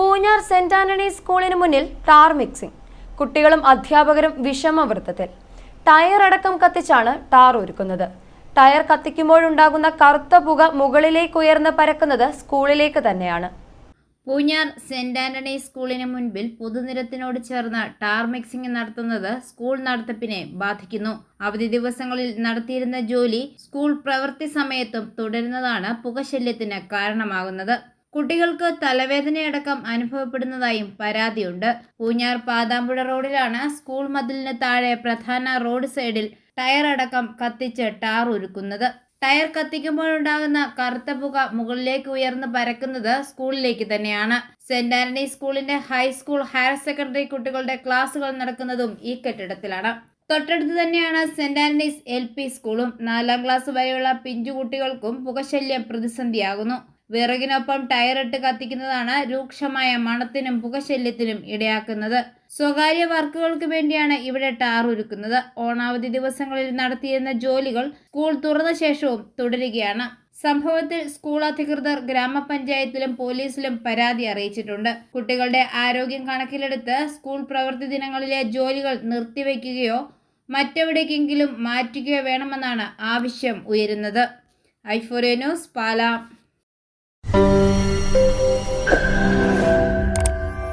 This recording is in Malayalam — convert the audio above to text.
പൂഞ്ഞാർ സെന്റ് ആന്റണി സ്കൂളിന് മുന്നിൽ ടാർ മിക്സിംഗ്. കുട്ടികളും അധ്യാപകരും വിഷമവൃത്തത്തിൽ. ടയർ അടക്കം കത്തിച്ചാണ് ടാർ ഒരുക്കുന്നത്. ടയർ കത്തിക്കുമ്പോഴുണ്ടാകുന്ന കറുത്ത പുക മുകളിലേക്ക് ഉയർന്ന് പരക്കുന്നത് സ്കൂളിലേക്ക് തന്നെയാണ്. പൂഞ്ഞാർ സെന്റ് ആന്റണി സ്കൂളിന് മുൻപിൽ പൊതുനിരത്തിനോട് ചേർന്ന് ടാർ മിക്സിംഗ് നടത്തുന്നത് സ്കൂൾ നടത്തിപ്പിനെ ബാധിക്കുന്നു. അവധി ദിവസങ്ങളിൽ നടത്തിയിരുന്ന ജോലി സ്കൂൾ പ്രവൃത്തി സമയത്തും തുടരുന്നതാണ് പുകശല്യത്തിന് കാരണമാകുന്നത്. കുട്ടികൾക്ക് തലവേദനയടക്കം അനുഭവപ്പെടുന്നതായും പരാതിയുണ്ട്. പൂഞ്ഞാർ പാതാമ്പുഴ റോഡിലാണ് സ്കൂൾ മതിലിന് താഴെ പ്രധാന റോഡ് സൈഡിൽ ടയർ അടക്കം കത്തിച്ച് ടാർ ഒരുക്കുന്നത് ടയർ കത്തിക്കുമ്പോഴുണ്ടാകുന്ന കറുത്ത പുക മുകളിലേക്ക് ഉയർന്ന് പരക്കുന്നത് സ്കൂളിലേക്ക് തന്നെയാണ്. സെന്റ് ആന്റണി സ്കൂളിന്റെ ഹൈസ്കൂൾ ഹയർ സെക്കൻഡറി കുട്ടികളുടെ ക്ലാസുകൾ നടക്കുന്നതും ഈ കെട്ടിടത്തിലാണ്. തൊട്ടടുത്ത് തന്നെയാണ് സെന്റ് ആന്റണീസ് എൽ പി സ്കൂളും. നാലാം ക്ലാസ് വരെയുള്ള പിഞ്ചു കുട്ടികൾക്കും പുകശല്യം പ്രതിസന്ധിയാകുന്നു. വിറകിനൊപ്പം ടയറിട്ട് കത്തിക്കുന്നതാണ് രൂക്ഷമായ മണത്തിനും പുകശല്യത്തിനും ഇടയാക്കുന്നത്. സ്വകാര്യ വർക്കുകൾക്ക് വേണ്ടിയാണ് ഇവിടെ ടാർ ഒരുക്കുന്നത്. ഓണാവധി ദിവസങ്ങളിൽ നടത്തിയിരുന്ന ജോലികൾ സ്കൂൾ തുറന്ന ശേഷവും തുടരുകയാണ്. സംഭവത്തിൽ സ്കൂൾ അധികൃതർ ഗ്രാമപഞ്ചായത്തിലും പോലീസിലും പരാതി അറിയിച്ചിട്ടുണ്ട്. കുട്ടികളുടെ ആരോഗ്യം കണക്കിലെടുത്ത് സ്കൂൾ പ്രവൃത്തി ദിനങ്ങളിലെ ജോലികൾ നിർത്തിവെക്കുകയോ മറ്റെവിടേക്കെങ്കിലും മാറ്റുകയോ വേണമെന്നാണ് ആവശ്യം ഉയരുന്നത്. ഐഫോറിയ ന്യൂസ് പാലാ.